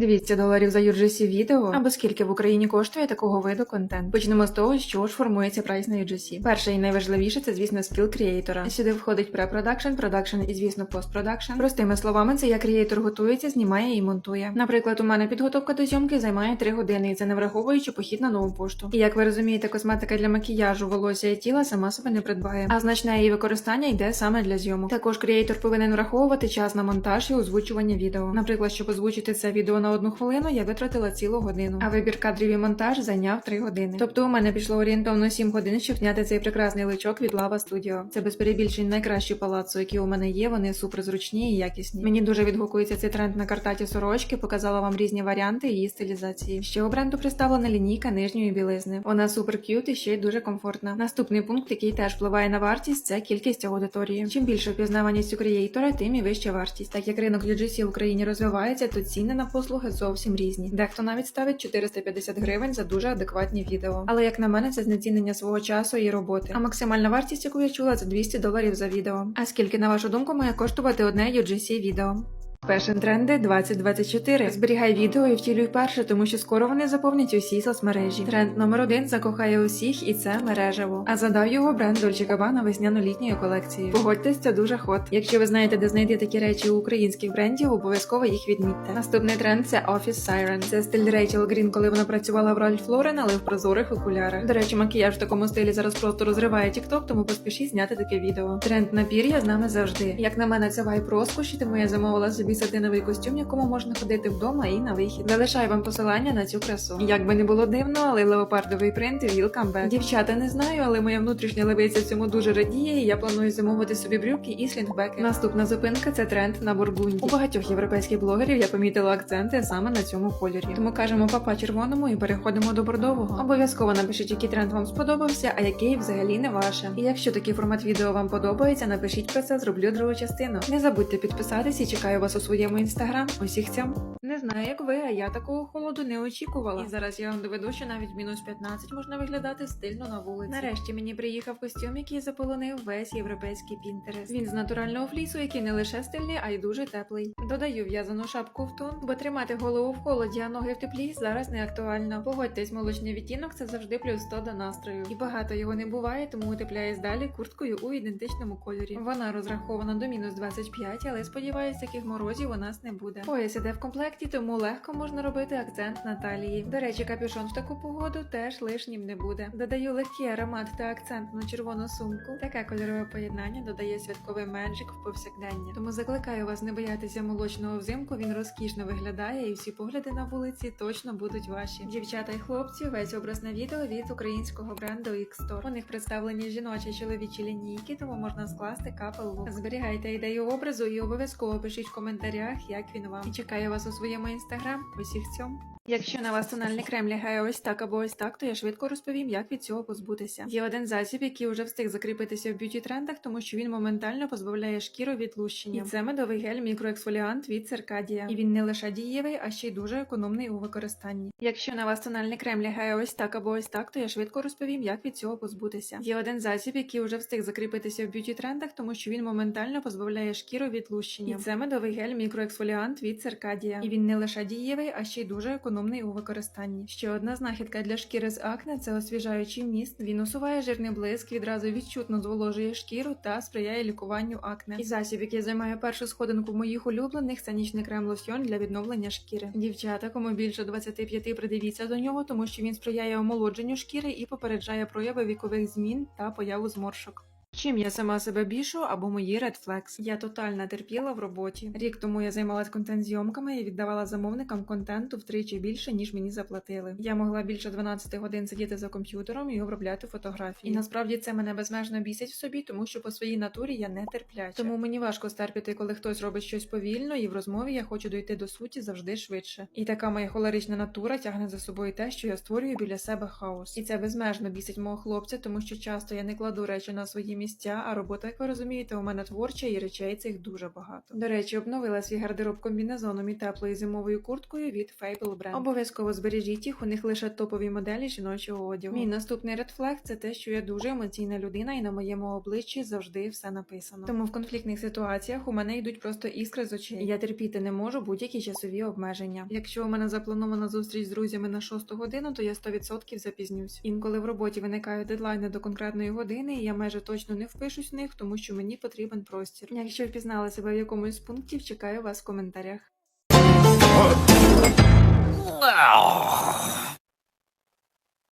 200 доларів за UGC відео, або скільки в Україні коштує такого виду контент. Почнемо з того, що ж формується прайс на UGC. Перше і найважливіше це, звісно, скіл креатора. Сюди входить препродакшн, продакшн і, звісно, постпродакшн. Простими словами, це як креатор готується, знімає і монтує. Наприклад, у мене підготовка до зйомки займає 3 години, і це не враховуючи похід на нову пошту. І як ви розумієте, косметика для макіяжу, волосся і тіла сама себе не придбає, а значне її використання йде саме для зйомок. Також креатор повинен враховувати час на монтаж і озвучування відео. Наприклад, щоб озвучити це відео на одну хвилину, я витратила цілу годину. А вибір кадрів і монтаж зайняв 3 години. Тобто у мене пішло орієнтовно 7 годин, щоб зняти цей прекрасний личок від Lava Studio. Це без перебільшень найкращі палацу, які у мене є. Вони суперзручні і якісні. Мені дуже відгукується цей тренд на картаті сорочки. Показала вам різні варіанти її стилізації. Ще у бренду представлена лінійка нижньої білизни. Вона супер к'ют і ще й дуже комфортна. Наступний пункт, який теж впливає на вартість, це кількість аудиторії. Чим більше впізнаваність у креатора, тим і вища вартість. Так як ринок UGC в Україні розвивається, то ціни на послуги зовсім різні. Дехто навіть ставить 450 гривень за дуже адекватні відео. Але як на мене, це знецінення свого часу і роботи. А максимальна вартість, яку я чула, це 200 доларів за відео. А скільки, на вашу думку, має коштувати одне UGC відео? Фешн тренди 2024. Зберігай відео і втілюй перше, тому що скоро вони заповнять усі соцмережі. Тренд номер один закохає усіх, і це мережево. А задав його бренд Dolce Gabbana весняно-літньою колекцією. Погодьтесь, це дуже хот. Якщо ви знаєте, де знайти такі речі у українських брендів, обов'язково їх відмітьте. Наступний тренд це Office Siren. Це стиль Рейчел Грін, коли вона працювала в Ральф Лорен, але в прозорих окулярах. До речі, макіяж в такому стилі зараз просто розриває TikTok, тому поспішіть зняти таке відео. Тренд на пір'я з нами завжди. Як на мене, це вайп розкоші, тому я замовила собі сатиновий костюм, якому можна ходити вдома і на вихід. Залишаю вам посилання на цю красу. Як би не було дивно, але леопардовий принт welcome back. Дівчата не знаю, але моя внутрішня левиця цьому дуже радіє, і я планую замовити собі брюки і слінгбеки. Наступна зупинка це тренд на бургунді. У багатьох європейських блогерів я помітила акценти саме на цьому кольорі. Тому кажемо папа червоному і переходимо до бордового. Обов'язково напишіть, який тренд вам сподобався, а який взагалі не ваше. І якщо такий формат відео вам подобається, напишіть про це, зроблю другу частину. Не забудьте підписатись і чекаю вас у своєму інстаграм. Усіх цьом. Не знаю, як ви, а я такого холоду не очікувала. І зараз я вам доведу, що навіть мінус 15 можна виглядати стильно на вулиці. Нарешті мені приїхав костюм, який заполонив весь європейський пінтерес. Він з натурального флісу, який не лише стильний, а й дуже теплий. Додаю в'язану шапку в тон, бо тримати голову в холоді, а ноги в теплі зараз не актуально. Погодьтесь, молочний відтінок це завжди плюс 100 до настрою. І багато його не буває, тому утепляюсь далі курткою у ідентичному кольорі. Вона розрахована до мінус 25, але сподіваюся, таких морозів у нас не буде. Пояс іде в комплекті, тому легко можна робити акцент на талії. До речі, капюшон в таку погоду теж лишнім не буде. Додаю легкий аромат та акцент на червону сумку. Таке кольорове поєднання додає святковий меджик в повсякдення. Тому закликаю вас не боятися молочного взимку. Він розкішно виглядає, і всі погляди на вулиці точно будуть ваші. Дівчата і хлопці, весь образ на відео від українського бренду X-Store. У них представлені жіночі чоловічі лінійки, тому можна скласти капел лук. Зберігайте ідею образу і обов'язково пишіть в коментарях, як він вам. І чекаю вас у своєму інстаграм. Усіх цьому. Якщо на вас тональний крем лягає ось так або ось так, то я швидко розповім, як від цього позбутися. Є один засіб, який вже встиг закріпитися в б'юті трендах, тому що він моментально позбавляє шкіру від лущення. І це медовий гель мікроексфоліант від Циркадія. І він не лише дієвий, а ще й дуже економний у використанні. Якщо на вас тональний крем лягає ось так або ось так, то я швидко розповім, як від цього позбутися. Є один засіб, який вже встиг закріпитися в б'юті трендах, тому що він моментально позбавляє шкіру від лущення. І це медовий гель мікроексфоліант від Циркадія. І він не лише дієвий, а ще й дуже економний у використанні. Ще одна знахідка для шкіри з акне це освіжаючий міст. Він усуває жирний блиск, відразу відчутно зволожує шкіру та сприяє лікуванню акне. І засіб, який займає першу сходинку моїх улюблених, це нічний крем лосьйон для відновлення шкіри. Дівчата, кому більше 25, придивіться до нього, тому що він сприяє омолодженню шкіри і попереджає прояви вікових змін та появу зморшок. Чим я сама себе бішу або мої Red Flags? Я тотально терпіла в роботі. Рік тому я займалась контент-зйомками і віддавала замовникам контенту втричі більше, ніж мені заплатили. Я могла більше 12 годин сидіти за комп'ютером і обробляти фотографії. І насправді це мене безмежно бісить в собі, тому що по своїй натурі я не терпляча. Тому мені важко стерпіти, коли хтось робить щось повільно, і в розмові я хочу дойти до суті завжди швидше. І така моя холерична натура тягне за собою те, що я створюю біля себе хаос. І це безмежно бісить мого хлопця, тому що часто я не кладу речі на свої місця, а робота, як ви розумієте, у мене творча і речей цих дуже багато. До речі, обновила свій гардероб комбінезоном і теплою зимовою курткою від Fable Brand. Обов'язково збережіть їх, у них лише топові моделі жіночого одягу. Мій наступний редфлег це те, що я дуже емоційна людина, і на моєму обличчі завжди все написано. Тому в конфліктних ситуаціях у мене йдуть просто іскри з очей. Я терпіти не можу будь-які часові обмеження. Якщо у мене запланована зустріч з друзями на 6 годину, то я 100% запізнюсь. Інколи в роботі виникають дедлайни до конкретної години, і я майже точно не впишусь в них, тому що мені потрібен простір. Якщо впізнали себе в якомусь з пунктів, чекаю вас в коментарях.